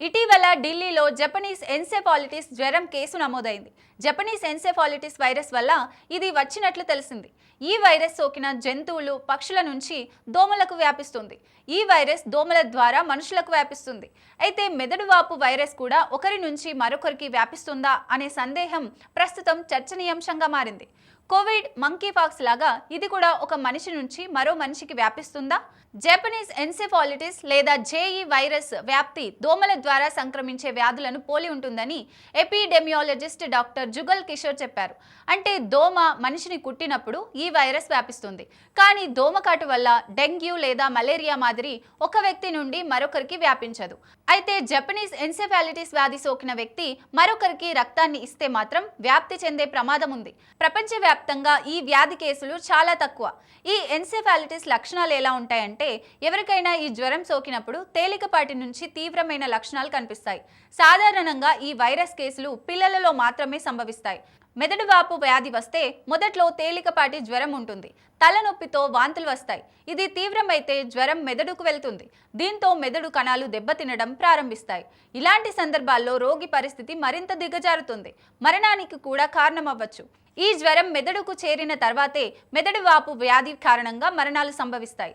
ഇടി ఇటీవల ఢిల్లీలో జపనీస్ ఎన్సెఫాలిటిస్ జ్వరం కేసు నమోదైంది. జపనీస్ ఎన్సెఫాలిటిస్ వైరస్ వల్ల ఇది వచ్చినట్లు తెలిసింది. ఈ వైరస్ సోకిన జంతువులు పక్షుల నుంచి దోమలకు వ్యాపిస్తుంది. ఈ వైరస్ దోమల ద్వారా మనుషులకు వ్యాపిస్తుంది. అయితే మెదడు వాపు వైరస్ కూడా ఒకరి నుంచి మరొకరికి వ్యాపిస్తుందా అనే సందేహం ప్రస్తుతం చర్చనీయాంశంగా మారింది. కోవిడ్ మంకీ ఫాక్స్ లాగా ఇది కూడా ఒక మనిషి నుంచి మరో మనిషికి వ్యాపిస్తుందా? జపనీస్ ఎన్సెఫాలిటిస్ లేదా జేఈ వైరస్ వ్యాప్తి దోమల ద్వారా సంక్రమించే వ్యాధులను పోలి ఉంటుందని ఎపిడెమియాలజిస్ట్ డాక్టర్ జుగల్ కిషోర్ చెప్పారు. అంటే దోమ మనిషిని కుట్టినప్పుడు ఈ వైరస్ వ్యాపిస్తుంది. కానీ దోమకాటు వల్ల డెంగ్యూ లేదా మలేరియా మాదిరి ఒక వ్యక్తి నుండి మరొకరికి వ్యాపించదు. అయితే జపనీస్ ఎన్సెఫాలిటిస్ వ్యాధి సోకిన వ్యక్తి మరొకరికి రక్తాన్ని ఇస్తే మాత్రం వ్యాప్తి చెందే ప్రమాదం ఉంది. ప్రపంచవ్యాప్తంగా ఈ వ్యాధి కేసులు చాలా తక్కువ. ఈ ఎన్సెఫాలిటిస్ లక్షణాలు ఎలా ఉంటాయంటే ఎవరికైనా ఈ జ్వరం సోకినప్పుడు తేలికపాటి నుంచి తీవ్రమైన లక్షణాలు కనిపిస్తాయి. సాధారణంగా ఈ వైరస్ కేసులు పిల్లలలో మాత్రమే సంభవిస్తాయి. మెదడు వాపు వ్యాధి వస్తే మొదట్లో తేలికపాటి జ్వరం ఉంటుంది. తలనొప్పితో వాంతులు వస్తాయి. ఇది తీవ్రమైతే జ్వరం మెదడుకు వెళ్తుంది. దీంతో మెదడు కణాలు దెబ్బతినడం ప్రారంభిస్తాయి. ఇలాంటి సందర్భాల్లో రోగి పరిస్థితి మరింత దిగజారుతుంది. మరణానికి కూడా కారణమవ్వచ్చు. ఈ జ్వరం మెదడుకు చేరిన తర్వాతే మెదడు వాపు వ్యాధి కారణంగా మరణాలు సంభవిస్తాయి.